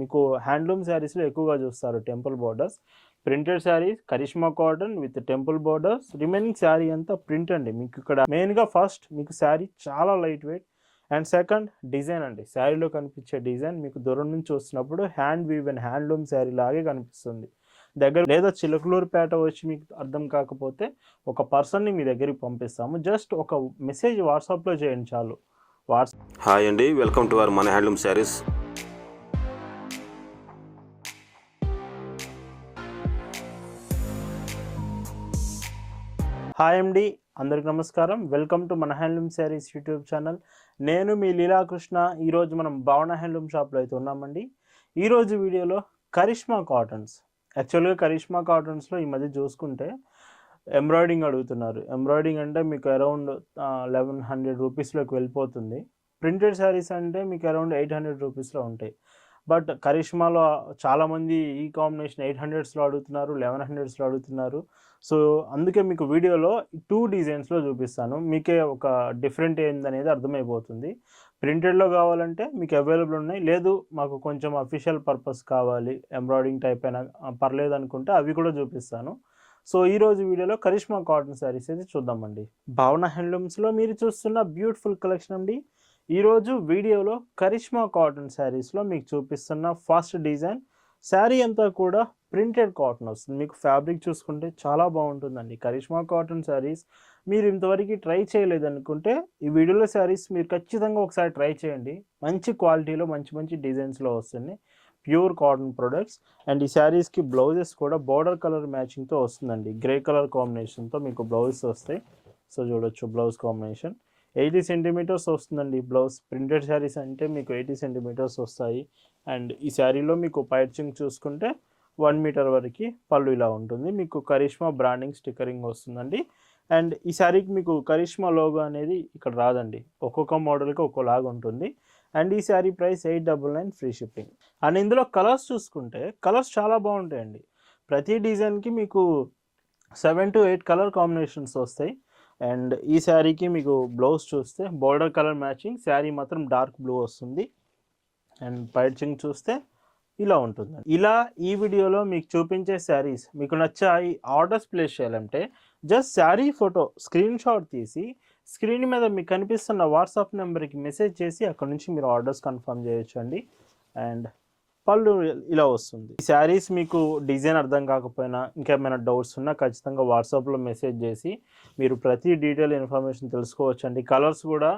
మీకు హ్యాండ్లూమ్ శారీస్లో ఎక్కువగా చూస్తారు temple borders. Printed saris Karishma cotton with temple borders. Remaining sari అంతా ప్రింట్ అండి. మీకు ఇక్కడ మెయిన్గా ఫస్ట్ మీకు శారీ చాలా light weight and second design అండి. శారీలో కనిపించే డిజైన్ మీకు దూరం నుంచి వస్తున్నప్పుడు hand weave and handloom sari లాగే కనిపిస్తుంది. దగ్గర లేదా చిలకలూరుపేట వచ్చి మీకు అర్థం కాకపోతే ఒక పర్సన్ని మీ దగ్గరికి పంపిస్తాము. జస్ట్ ఒక మెసేజ్ వాట్సాప్లో చేయండి చాలు. వాట్సాప్ హాయ్ అండి వెల్కమ్ టు అవర్ మన హ్యాండ్లూమ్ శారీస్ హాయ్ అండి అందరికి నమస్కారం. వెల్కమ్ టు మన హ్యాండ్లూమ్ శారీస్ యూట్యూబ్ ఛానల్. నేను మీ లీలాకృష్ణ. ఈరోజు మనం భావన హ్యాండ్లూమ్ షాప్లో అయితే ఉన్నామండి. ఈరోజు వీడియోలో కరిష్మా కాటన్స్. యాక్చువల్గా కరిష్మా కాటన్స్లో ఈ మధ్య చూసుకుంటే ఎంబ్రాయిడింగ్ అడుగుతున్నారు. ఎంబ్రాయిడింగ్ అంటే మీకు అరౌండ్ లెవెన్ హండ్రెడ్ రూపీస్లోకి వెళ్ళిపోతుంది. ప్రింటెడ్ శారీస్ అంటే మీకు అరౌండ్ ఎయిట్ హండ్రెడ్ రూపీస్లో ఉంటాయి. బట్ కరిష్మాలో చాలామంది ఈ కాంబినేషన్ ఎయిట్ హండ్రెడ్స్లో అడుగుతున్నారు లెవెన్ హండ్రెడ్స్లో అడుగుతున్నారు. సో అందుకే మీకు వీడియోలో టూ డిజైన్స్లో చూపిస్తాను. మీకే ఒక డిఫరెంట్ ఏందనేది అర్థమైపోతుంది. ప్రింటెడ్లో కావాలంటే మీకు అవైలబుల్ ఉన్నాయి. లేదు మాకు కొంచెం అఫీషియల్ పర్పస్ కావాలి ఎంబ్రాయిడింగ్ టైప్ అయినా పర్లేదు అనుకుంటే అవి కూడా చూపిస్తాను. సో ఈ రోజు వీడియోలో కరిష్మా కాటన్ శారీస్ అయితే చూద్దామండి. భావన హ్యాండ్లూమ్స్లో మీరు చూస్తున్న బ్యూటిఫుల్ కలెక్షన్ అండి. ఈరోజు వీడియోలో కరిష్మా కాటన్ శారీస్లో మీకు చూపిస్తున్న ఫస్ట్ డిజైన్. శారీ అంతా కూడా ప్రింటెడ్ కాటన్ వస్తుంది. మీకు ఫ్యాబ్రిక్ చూసుకుంటే చాలా బాగుంటుందండి కరిష్మా కాటన్ శారీస్. మీరు ఇంతవరకు ట్రై చేయలేదనుకుంటే ఈ వీడియోలో శారీస్ మీరు ఖచ్చితంగా ఒకసారి ట్రై చేయండి. మంచి క్వాలిటీలో మంచి మంచి డిజైన్స్లో వస్తుంది. ప్యూర్ కాటన్ ప్రొడక్ట్స్ అండ్ ఈ శారీస్కి బ్లౌజెస్ కూడా బార్డర్ కలర్ మ్యాచింగ్తో వస్తుందండి. గ్రే కలర్ కాంబినేషన్తో మీకు బ్లౌజెస్ వస్తాయి. సో చూడొచ్చు బ్లౌజ్ కాంబినేషన్. ఎయిటీ సెంటీమీటర్స్ వస్తుందండి బ్లౌజ్. ప్రింటెడ్ శారీస్ అంటే మీకు ఎయిటీ సెంటీమీటర్స్ వస్తాయి. అండ్ ఈ శారీలో మీకు పైచింగ్ చూసుకుంటే వన్ మీటర్ వరకు పళ్ళు ఇలా ఉంటుంది. మీకు కరిష్మా బ్రాండింగ్ స్టిక్కరింగ్ వస్తుందండి. అండ్ ఈ శారీకి మీకు కరిష్మా లోగో అనేది ఇక్కడ రాదండి. ఒక్కొక్క మోడల్కి ఒక్కోలాగా ఉంటుంది. అండ్ ఈ sari price eight double nine free shipping. And ఇందులో కలర్స్ చూసుకుంటే కలర్స్ చాలా బాగుంటాయండి. ప్రతి డిజైన్కి మీకు seven to eight colour combinations వస్తాయి. అండ్ ఈ శారీకి మీకు బ్లౌజ్ చూస్తే బోర్డర్ కలర్ మ్యాచింగ్ శారీ మాత్రం డార్క్ బ్లూ వస్తుంది. అండ్ పైచింగ్ చూస్తే ఇలా ఉంటుంది ఇలా ఈ వీడియోలో మీకు చూపించే శారీస్ మీకు నచ్చాయి ఆర్డర్స్ ప్లేస్ చేయాలంటే just sari photo screenshot తీసి స్క్రీన్ మీద మీకు కనిపిస్తున్న వాట్సాప్ నెంబర్కి మెసేజ్ చేసి అక్కడ నుంచి మీరు ఆర్డర్స్ కన్ఫర్మ్ చేయొచ్చు అండి అండ్ పళ్ళు ఇలా వస్తుంది. ఈ శారీస్ మీకు డిజైన్ అర్థం కాకపోయినా ఇంకేమైనా డౌట్స్ ఉన్నా ఖచ్చితంగా వాట్సాప్లో మెసేజ్ చేసి మీరు ప్రతి డీటెయిల్ ఇన్ఫర్మేషన్ తెలుసుకోవచ్చు అండి కలర్స్ కూడా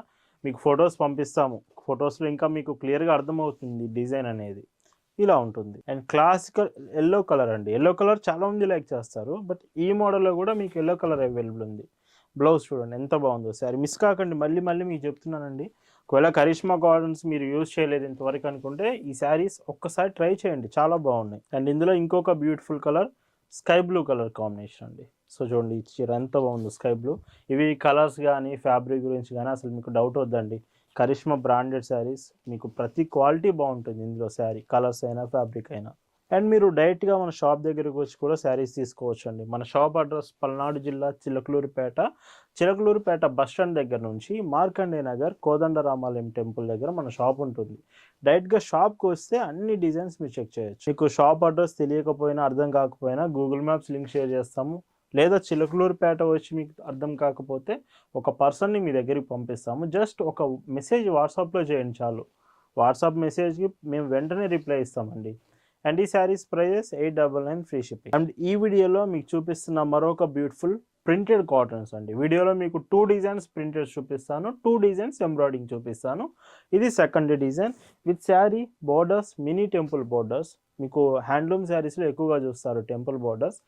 మీకు ఫొటోస్ పంపిస్తాము. ఫొటోస్లో ఇంకా మీకు క్లియర్గా అర్థమవుతుంది డిజైన్ అనేది. ఇలా ఉంటుంది. అండ్ క్లాసికల్ ఎల్లో కలర్ అండి. ఎల్లో కలర్ చాలామంది లైక్ చేస్తారు. బట్ ఈ మోడల్లో కూడా మీకు ఎల్లో కలర్ అవైలబుల్ ఉంది. బ్లౌజ్ చూడండి ఎంత బాగుందో సారీ మిస్ కాకండి. మళ్ళీ మళ్ళీ మీకు చెప్తున్నానండి. ఒకవేళ కరిష్మా గార్డెన్స్ మీరు యూజ్ చేయలేదు ఇంతవరకు అనుకుంటే ఈ శారీస్ ఒక్కసారి ట్రై చేయండి. చాలా బాగున్నాయి. అండ్ ఇందులో ఇంకొక beautiful colour sky blue colour combination అండి. సో చూడండి ఈ చీర ఎంత బాగుందో స్కై బ్లూ. ఇవి కలర్స్ కానీ ఫ్యాబ్రిక్ గురించి కానీ అసలు మీకు డౌట్ వద్దండి. కరిష్మా బ్రాండెడ్ శారీస్ మీకు ప్రతి క్వాలిటీ బాగుంటుంది ఇందులో శారీ కలర్స్ అయినా ఫ్యాబ్రిక్ అయినా. అండ్ మీరు డైరెక్ట్గా మన షాప్ దగ్గరకు వచ్చి కూడా శారీస్ తీసుకోవచ్చు అండి మన షాప్ అడ్రస్ పల్నాడు జిల్లా చిలకలూరుపేట చిలకలూరుపేట బస్ స్టాండ్ దగ్గర నుంచి మార్కండే నగర్ కోదండరామాలయం టెంపుల్ దగ్గర మన షాప్ ఉంటుంది. డైరెక్ట్గా షాప్కి వస్తే అన్ని డిజైన్స్ మీరు చెక్ చేయొచ్చు. మీకు షాప్ అడ్రస్ తెలియకపోయినా అర్థం కాకపోయినా గూగుల్ మ్యాప్స్ లింక్ షేర్ చేస్తాము. లేదా చిలకలూరుపేట వచ్చి మీకు అర్థం కాకపోతే ఒక పర్సన్ని మీ దగ్గరికి పంపిస్తాము. జస్ట్ ఒక మెసేజ్ వాట్సాప్లో చేయండి చాలు. వాట్సాప్ మెసేజ్కి మేము వెంటనే రిప్లై ఇస్తామండి. అండ్ ఈ saris prices eight double nine free shipping. And ఈ వీడియోలో మీకు చూపిస్తున్న మరొక బ్యూటిఫుల్ ప్రింటెడ్ కాటన్స్ అండి. వీడియోలో మీకు టూ డిజైన్స్ ప్రింటెడ్ చూపిస్తాను టూ డిజైన్స్ ఎంబ్రాయిడింగ్ చూపిస్తాను. ఇది second design. With sari borders mini temple borders. మీకు హ్యాండ్లూమ్ శారీస్లో ఎక్కువగా చూస్తారు temple borders.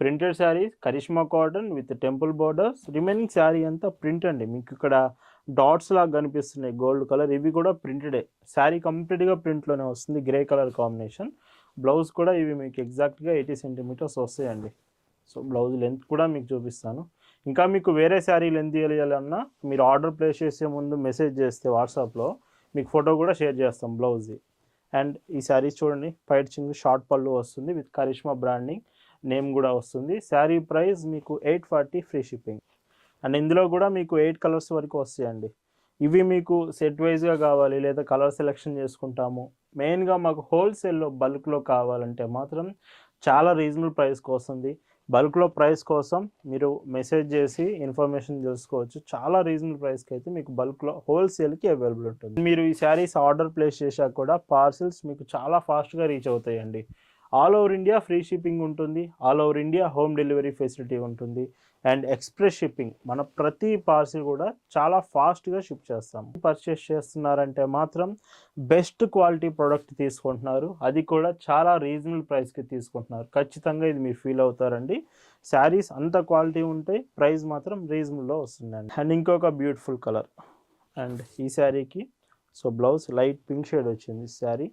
Printed saris Karishma cotton with temple borders. Remaining sari అంతా ప్రింట్ అండి. మీకు ఇక్కడ డాట్స్ లాగా కనిపిస్తున్నాయి. Gold colour. ఇవి కూడా ప్రింటెడే. శారీ కంప్లీట్గా ప్రింట్లోనే వస్తుంది. Grey colour combination. బ్లౌజ్ కూడా ఇవి మీకు ఎగ్జాక్ట్గా ఎయిటీ సెంటీమీటర్స్ వస్తాయండి. సో బ్లౌజ్ లెంత్ కూడా మీకు చూపిస్తాను. ఇంకా మీకు వేరే శారీ లెంత్ తెలియాలన్నా మీరు ఆర్డర్ ప్లేస్ చేసే ముందు మెసేజ్ చేస్తే వాట్సాప్లో మీకు ఫోటో కూడా షేర్ చేస్తాం బ్లౌజ్ది అండ్ ఈ శారీస్ చూడండి ఫైట్ చింగ్ షార్ట్ పళ్ళు వస్తుంది విత్ కరిష్మా బ్రాండింగ్ నేమ్ కూడా వస్తుంది. శారీ ప్రైస్ మీకు eight forty free shipping. And ఇందులో కూడా మీకు ఎయిట్ కలర్స్ వరకు వస్తాయండి. ఇవి మీకు సెట్ వైజ్గా కావాలి లేదా కలర్ సెలెక్షన్ చేసుకుంటాము. మెయిన్గా మాకు హోల్సేల్లో బల్క్లో కావాలంటే మాత్రం చాలా రీజనబుల్ ప్రైస్కి వస్తుంది బల్క్లో ప్రైస్ కోసం మీరు మెసేజ్ చేసి ఇన్ఫర్మేషన్ తెలుసుకోవచ్చు. చాలా రీజనబుల్ ప్రైస్కి అయితే మీకు బల్క్లో హోల్సేల్కి అవైలబుల్ ఉంటుంది. మీరు ఈ శారీస్ ఆర్డర్ ప్లేస్ చేశాక కూడా పార్సిల్స్ మీకు చాలా ఫాస్ట్గా రీచ్ అవుతాయండి. All over India free shipping ఉంటుంది. All over India home delivery facility ఉంటుంది. And express shipping. మన ప్రతి పార్సిల్ కూడా చాలా ఫాస్ట్గా షిప్ చేస్తాం. పర్చేస్ చేస్తున్నారంటే మాత్రం బెస్ట్ క్వాలిటీ ప్రోడక్ట్ తీసుకుంటున్నారు. అది కూడా చాలా రీజనబుల్ ప్రైస్కి తీసుకుంటున్నారు. ఖచ్చితంగా ఇది మీరు ఫీల్ అవుతారండి. శారీస్ అంత క్వాలిటీ ఉంటాయి ప్రైస్ మాత్రం రీజనబుల్లో వస్తుందండి. అండ్ ఇంకొక బ్యూటిఫుల్ కలర్. అండ్ ఈ శారీకి so blouse light pink shade వచ్చింది శారీ.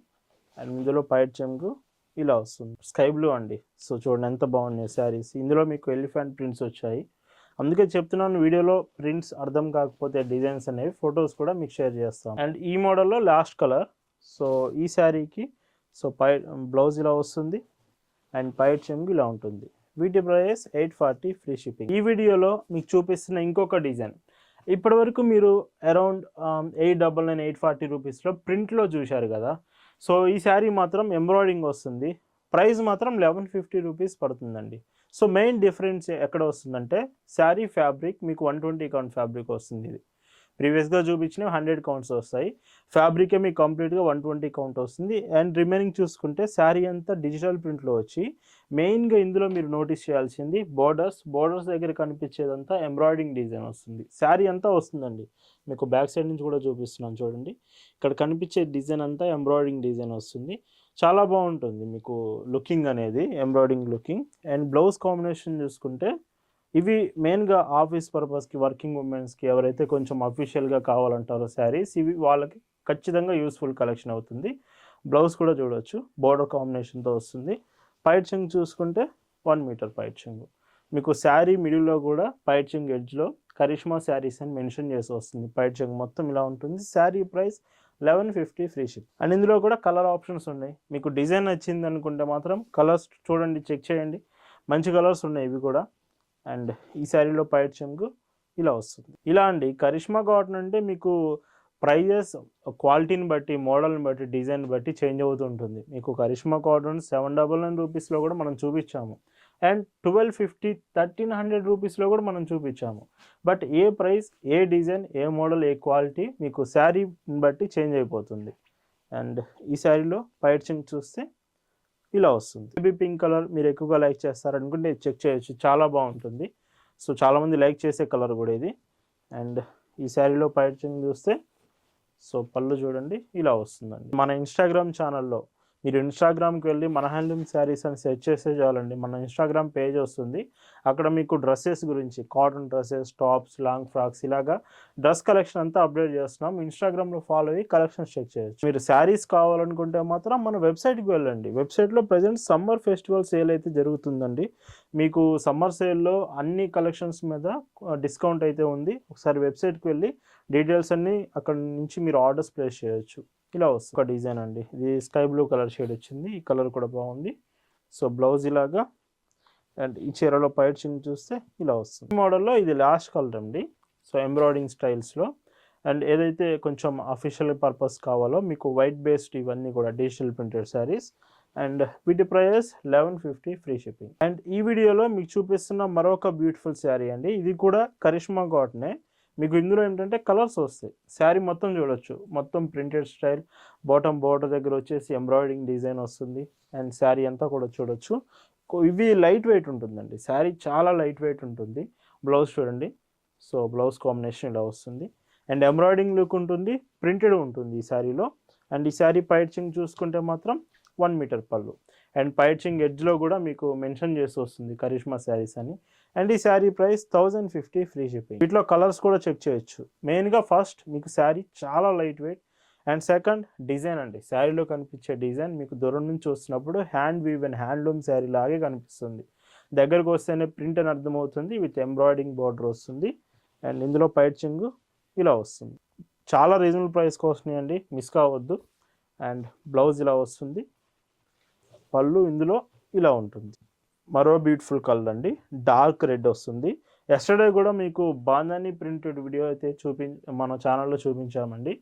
అండ్ ఇందులో పైట్ చెంగు ఇలా వస్తుంది. స్కై బ్లూ అండి. సో చూడండి ఎంత బాగున్నాయి శారీస్. ఇందులో మీకు ఎలిఫెంట్ ప్రింట్స్ వచ్చాయి. అందుకే చెప్తున్నాను వీడియోలో ప్రింట్స్ అర్థం కాకపోతే డిజైన్స్ అనేవి ఫొటోస్ కూడా మీకు షేర్ చేస్తాం. అండ్ ఈ మోడల్లో లాస్ట్ కలర్. సో ఈ శారీకి సో పై బ్లౌజ్ ఇలా వస్తుంది. అండ్ పైట్ చెంగు ఇలా ఉంటుంది. వీటి price eight forty free shipping. ఈ వీడియోలో మీకు చూపిస్తున్న ఇంకొక డిజైన్. ఇప్పటివరకు మీరు around eight double nine eight forty రూపీస్లో ప్రింట్లో చూశారు కదా? సో ఈ శారీ మాత్రం ఎంబ్రాయిడింగ్ వస్తుంది. ప్రైస్ మాత్రం లెవెన్ ఫిఫ్టీ రూపీస్ పడుతుందండి. సో మెయిన్ డిఫరెన్స్ ఎక్కడ వస్తుందంటే శారీ ఫ్యాబ్రిక్ మీకు వన్ ట్వంటీ కౌంట్ ఫ్యాబ్రిక్ వస్తుంది ఇది. ప్రీవియస్గా చూపించిన హండ్రెడ్ కౌంట్స్ వస్తాయి. ఫ్యాబ్రికే మీకు కంప్లీట్గా వన్ ట్వంటీ కౌంట్ వస్తుంది. అండ్ రిమైనింగ్ చూసుకుంటే శారీ అంతా డిజిటల్ ప్రింట్లో వచ్చి మెయిన్గా ఇందులో మీరు నోటీస్ చేయాల్సింది బోర్డర్స్. బోర్డర్స్ దగ్గర కనిపించేదంతా ఎంబ్రాయిడింగ్ డిజైన్ వస్తుంది. శారీ అంతా వస్తుందండి. మీకు బ్యాక్ సైడ్ నుంచి కూడా చూపిస్తున్నాను చూడండి. ఇక్కడ కనిపించే డిజైన్ అంతా ఎంబ్రాయిడింగ్ డిజైన్ వస్తుంది. చాలా బాగుంటుంది మీకు లుకింగ్ అనేది embroidering looking. And blouse combination చూసుకుంటే ఇవి మెయిన్గా ఆఫీస్ పర్పస్కి వర్కింగ్ ఉమెన్స్కి ఎవరైతే కొంచెం అఫీషియల్గా కావాలంటారో శారీస్ ఇవి వాళ్ళకి ఖచ్చితంగా యూస్ఫుల్ కలెక్షన్ అవుతుంది. బ్లౌజ్ కూడా చూడవచ్చు బోర్డర్ కాంబినేషన్తో వస్తుంది. పైట్ చెంగ్ చూసుకుంటే వన్ మీటర్ పైట్ చెంగు మీకు శారీ మిడిల్లో కూడా పైట్ చెంగ్ ఎడ్జ్లో కరిష్మా శారీస్ అని మెన్షన్ చేసి వస్తుంది. పైట్ చెంగ్ మొత్తం ఇలా ఉంటుంది. Sari price eleven fifty free ship and ఇందులో కూడా కలర్ ఆప్షన్స్ ఉన్నాయి. మీకు డిజైన్ నచ్చింది అనుకుంటే మాత్రం కలర్స్ చూడండి చెక్ చేయండి. మంచి కలర్స్ ఉన్నాయి ఇవి కూడా. అండ్ ఈ శారీలో పైట్ చెంగు ఇలా వస్తుంది. ఇలా అండి కరిష్మా కాటన్ అంటే మీకు ప్రైజెస్ క్వాలిటీని బట్టి మోడల్ని బట్టి డిజైన్ బట్టి చేంజ్ అవుతూ ఉంటుంది మీకు Karishma cotton seven double nine రూపీస్లో కూడా మనం చూపించాము. And twelve fifty thirteen hundred రూపీస్లో కూడా మనం చూపించాము. బట్ ఏ ప్రైస్ ఏ డిజైన్ ఏ మోడల్ ఏ క్వాలిటీ మీకు శారీని బట్టి చేంజ్ అయిపోతుంది. అండ్ ఈ శారీలో పైట్ చూస్తే ఇలా వస్తుంది. బేబీ పింక్ కలర్ మీరు ఎక్కువగా లైక్ చేస్తారనుకుంటే చెక్ చేయొచ్చు. చాలా బాగుంటుంది. సో చాలామంది లైక్ చేసే కలర్ కూడా ఇది. అండ్ ఈ శారీలో పైచింగ్ చూస్తే సో పళ్ళు చూడండి ఇలా వస్తుందండి. మన ఇన్స్టాగ్రామ్ ఛానల్లో మీరు ఇన్స్టాగ్రామ్కి వెళ్ళి మన హ్యాండ్లూమ్ శారీస్ అని సెర్చ్ చేస్తే చాలండి. మన ఇన్స్టాగ్రామ్ పేజ్ వస్తుంది. అక్కడ మీకు డ్రెస్సెస్ గురించి cotton dresses tops long frocks ఇలాగా డ్రెస్ కలెక్షన్ అంతా అప్డేట్ చేస్తున్నాం. ఇన్స్టాగ్రామ్లో ఫాలో అయ్యి కలెక్షన్స్ చెక్ చేయొచ్చు. మీరు శారీస్ కావాలనుకుంటే మాత్రం మన వెబ్సైట్కి వెళ్ళండి. వెబ్సైట్లో ప్రజెంట్ సమ్మర్ ఫెస్టివల్ సేల్ అయితే జరుగుతుందండి. మీకు సమ్మర్ సేల్లో అన్ని కలెక్షన్స్ మీద డిస్కౌంట్ అయితే ఉంది. ఒకసారి వెబ్సైట్కి వెళ్ళి డీటెయిల్స్ అన్నీ అక్కడ నుంచి మీరు ఆర్డర్స్ ప్లేస్ చేయొచ్చు. ఇలా వస్తుంది. ఒక డిజైన్ అండి. ఇది స్కై బ్లూ కలర్ షేడ్ వచ్చింది. ఈ కలర్ కూడా బాగుంది. సో బ్లౌజ్ ఇలాగా అండ్ ఈ చీరలో పైట్ చూస్తే ఇలా వస్తుంది. ఈ మోడల్లో ఇది లాస్ట్ కలర్ అండి. సో ఎంబ్రాయిడింగ్ స్టైల్స్లో. అండ్ ఏదైతే కొంచెం అఫీషియల్ పర్పస్ కావాలో మీకు వైట్ బేస్డ్ ఇవన్నీ కూడా డిజిటల్ ప్రింటెడ్ శారీస్ అండ్ వీటి prices eleven fifty free shipping. And ఈ వీడియోలో మీకు చూపిస్తున్న మరొక బ్యూటిఫుల్ శారీ అండి. ఇది కూడా కరిష్మా కాటనే. మీకు ఇందులో ఏంటంటే కలర్స్ వస్తాయి. శారీ మొత్తం చూడొచ్చు. మొత్తం ప్రింటెడ్ స్టైల్. బాటమ్ బోర్డర్ దగ్గర వచ్చేసి ఎంబ్రాయిడింగ్ డిజైన్ వస్తుంది. అండ్ శారీ అంతా కూడా చూడొచ్చు. ఇవి లైట్ వెయిట్ ఉంటుందండి. శారీ చాలా లైట్ వెయిట్ ఉంటుంది. బ్లౌజ్ చూడండి. సో బ్లౌజ్ కాంబినేషన్ ఇలా వస్తుంది. అండ్ ఎంబ్రాయిడింగ్ లుక్ ఉంటుంది. ప్రింటెడ్ ఉంటుంది ఈ శారీలో. అండ్ ఈ శారీ పైచింగ్ చూసుకుంటే మాత్రం వన్ మీటర్ పళ్ళు. అండ్ పైచింగ్ ఎడ్జ్లో కూడా మీకు మెన్షన్ చేసి వస్తుంది కరిష్మా శారీస్ అని. అండ్ ఈ sari price thousand fifty free shipping వీటిలో కలర్స్ కూడా చెక్ చేయొచ్చు. మెయిన్గా ఫస్ట్ మీకు శారీ చాలా light weight and second design అండి. శారీలో కనిపించే డిజైన్ మీకు దూరం నుంచి వస్తున్నప్పుడు hand weave and handloom sari లాగే కనిపిస్తుంది. దగ్గరకు వస్తేనే ప్రింట్ అని అర్థమవుతుంది విత్ ఎంబ్రాయిడింగ్ బార్డర్ వస్తుంది. అండ్ ఇందులో పైచింగ్ ఇలా వస్తుంది. చాలా రీజనబుల్ ప్రైస్కి వస్తున్నాయండి మిస్ కావద్దు. అండ్ బ్లౌజ్ ఇలా వస్తుంది. పళ్ళు ఇందులో ఇలా ఉంటుంది. మరో బ్యూటిఫుల్ కలర్ అండి. డార్క్ రెడ్ వస్తుంది. ఎస్టర్డే కూడా మీకు బాందాని ప్రింటెడ్ వీడియో అయితే చూపి మన ఛానల్లో చూపించామండి.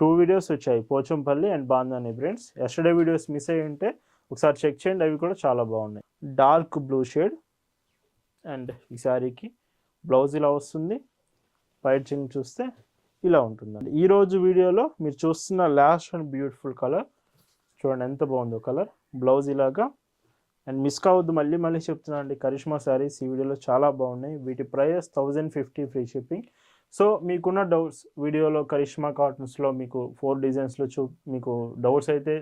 టూ వీడియోస్ వచ్చాయి. Pochampally and bandhani prints yesterday videos miss అయ్యి ఉంటే ఒకసారి చెక్ చేయండి. అవి కూడా చాలా బాగున్నాయి. డార్క్ బ్లూ షేడ్ అండ్ ఈ శారీకి బ్లౌజ్ ఇలా వస్తుంది. వైట్ చింగ్ చూస్తే ఇలా ఉంటుందండి. ఈ రోజు వీడియోలో మీరు చూస్తున్న లాస్ట్ అండ్ బ్యూటిఫుల్ కలర్ చూడండి ఎంత బాగుందో కలర్ బ్లౌజ్ ఇలాగా. అండ్ మిస్ కావద్దు మళ్ళీ మళ్ళీ చెప్తున్నా అండి కరిష్మా శారీస్ ఈ వీడియోలో చాలా బాగున్నాయి. వీటి price thousand fifty free shipping. So మీకున్న డౌట్స్ వీడియోలో కరిష్మా కాటన్స్లో మీకు ఫోర్ డిజైన్స్లో చూ మీకు డౌట్స్ అయితే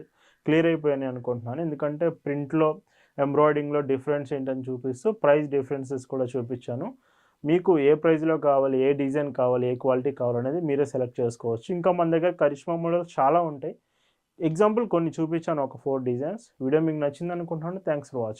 క్లియర్ అయిపోయాయని అనుకుంటున్నాను. ఎందుకంటే ప్రింట్లో ఎంబ్రాయిడింగ్లో డిఫరెన్స్ ఏంటని చూపిస్తూ ప్రైస్ డిఫరెన్సెస్ కూడా చూపించాను. మీకు ఏ ప్రైస్లో కావాలి ఏ డిజైన్ కావాలి ఏ క్వాలిటీ కావాలనేది మీరే సెలెక్ట్ చేసుకోవచ్చు. ఇంకా మన దగ్గర కరిష్మా మోడల్స్ చాలా ఉంటాయి. ఎగ్జాంపుల్ కొన్ని చూపించాను ఒక ఫోర్ డిజైన్స్ వీడియో మీకు నచ్చింది అనుకుంటున్నాను థ్యాంక్స్ ఫర్ వాచింగ్